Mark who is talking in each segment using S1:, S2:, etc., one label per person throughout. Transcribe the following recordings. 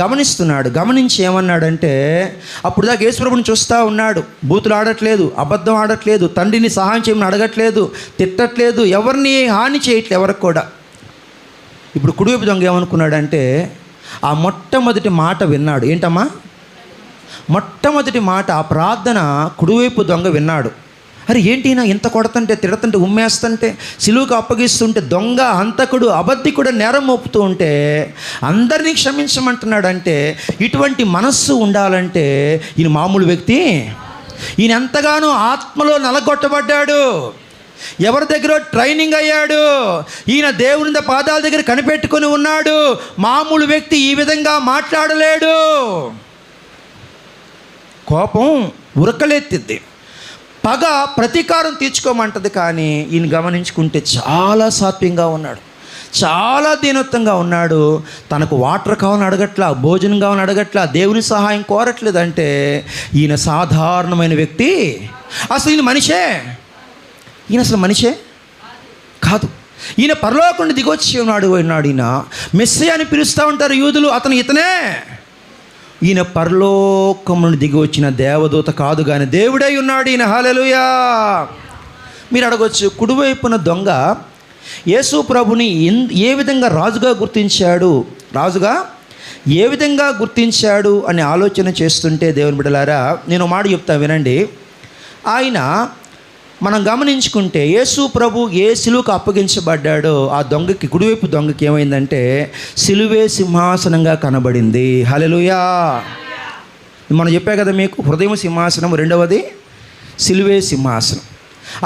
S1: గమనిస్తున్నాడు. గమనించి ఏమన్నాడంటే అప్పుడు దాకా యేసుప్రభుని చూస్తూ ఉన్నాడు. బూతులు ఆడట్లేదు అబద్ధం ఆడట్లేదు తండ్రిని సహాయం చేయమని అడగట్లేదు తిట్టట్లేదు ఎవరిని హాని చేయట్లేదు ఎవరికి కూడా. ఇప్పుడు కుడివైపు దొంగ ఏమనుకున్నాడంటే ఆ మొట్టమొదటి మాట విన్నాడు. ఏంటమ్మా? మొట్టమొదటి మాట ఆ ప్రార్థన కుడివైపు దొంగ విన్నాడు. అరే ఏంటినా ఇంత కొడతంటే తిడతంటే ఉమ్మేస్తుంటే సిలువుకు అప్పగిస్తుంటే దొంగ అంతకుడు అబద్ధికుడు నేరం మోపుతూ ఉంటే అందరినీ క్షమించమంటున్నాడు అంటే ఇటువంటి మనస్సు ఉండాలంటే ఈయన మామూలు వ్యక్తి. ఈయన ఎంతగానో ఆత్మలో నలగొట్టబడ్డాడు. ఎవరి దగ్గర ట్రైనింగ్ అయ్యాడు? ఈయన దేవుని పాదాల దగ్గర కనిపెట్టుకొని ఉన్నాడు. మామూలు వ్యక్తి ఈ విధంగా మాట్లాడలేడు. కోపం ఉరకలెత్తిద్ది. పగ ప్రతీకారం తీర్చుకోమంటది కానీ ఈయన గమనించుకుంటే చాలా సాత్వ్యంగా ఉన్నాడు. చాలా దీనత్వంగా ఉన్నాడు. తనకు వాటర్ కావాలని అడగట్లా భోజనం కావాలని అడగట్లా దేవుని సహాయం కోరట్లేదంటే ఈయన సాధారణమైన వ్యక్తి. అసలు ఈయన మనిషే? ఈయన అసలు మనిషే? కాదు. ఈయన పరలోకుండా దిగొచ్చి ఉన్నాడు ఉన్నాడు ఈయన. మెస్సే అని పిలుస్తూ ఉంటారు యూదులు అతను ఇతనే. ఈయన పరలోకం నుండి దిగి వచ్చిన దేవదూత కాదు కానీ దేవుడై ఉన్నాడు ఈయన. హాలెలుయా మీరు అడగొచ్చు కుడివైపున దొంగ యేసు ప్రభుని ఎన్- ఏ విధంగా రాజుగా గుర్తించాడు? రాజుగా? ఏ విధంగా గుర్తించాడు అని ఆలోచన చేస్తుంటే దేవుని బిడ్డలారా నేను మాట చెప్తా వినండి. ఆయన మనం గమనించుకుంటే యేసు ప్రభు ఏ సిలువకు అప్పగించబడ్డాడో ఆ దొంగకి కుడివైపు దొంగకి ఏమైందంటే సిలువే సింహాసనంగా కనబడింది. హలెలుయా మనం చెప్పా కదా మీకు హృదయం సింహాసనం రెండవది సిలువే సింహాసనం.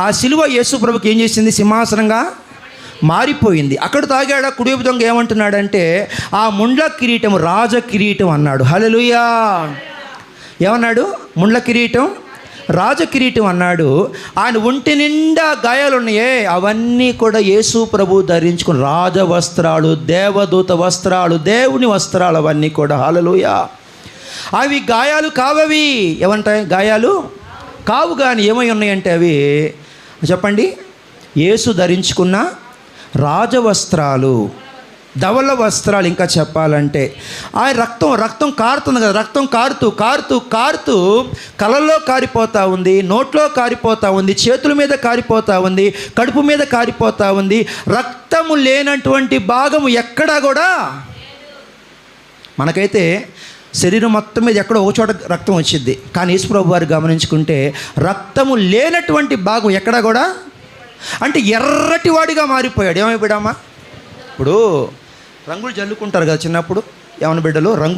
S1: ఆ సిలువ యేసు ప్రభుకి ఏం చేసింది? సింహాసనంగా మారిపోయింది. అక్కడ తాగాడ? కుడివైపు దొంగ ఏమంటున్నాడంటే ఆ ముండ్ల కిరీటం రాజ కిరీటం అన్నాడు. హలలుయా ఏమన్నాడు? ముండ్ల కిరీటం రాజ కిరీటం అన్నాడు ఆయన ఒంటి నిండా గాయాలున్నాయే అవన్నీ కూడా యేసు ప్రభు ధరించుకుని రాజవస్త్రాలు దేవదూత వస్త్రాలు దేవుని వస్త్రాలు అవన్నీ కూడా హాలలుయా అవి గాయాలు కావవి. ఏమంటాయి? గాయాలు కావు కానీ ఏమై ఉన్నాయంటే అవి చెప్పండి. యేసు ధరించుకున్న రాజవస్త్రాలు. ధవల వస్త్రాలు ఇంకా చెప్పాలంటే ఆ రక్తం రక్తం కారుతుంది కదా రక్తం కారుతూ కారుతూ కారుతూ కళ్ళల్లో కారిపోతూ ఉంది నోట్లో కారిపోతూ ఉంది చేతుల మీద కారిపోతూ ఉంది కడుపు మీద కారిపోతూ ఉంది. రక్తము లేనటువంటి భాగము ఎక్కడా కూడా మనకైతే శరీరం మొత్తం మీద ఎక్కడో ఒక చోట రక్తం వచ్చింది. కానీ యేసుప్రభు వారు గమనించుకుంటే రక్తము లేనటువంటి భాగం ఎక్కడా కూడా అంటే ఎర్రటి వాడిగా మారిపోయాడు. ఏమైపోయాడమ్మా? ఇప్పుడు రంగులు జల్లుకుంటారు కదా చిన్నప్పుడు? ఏమైనా బిడ్డలు రంగులు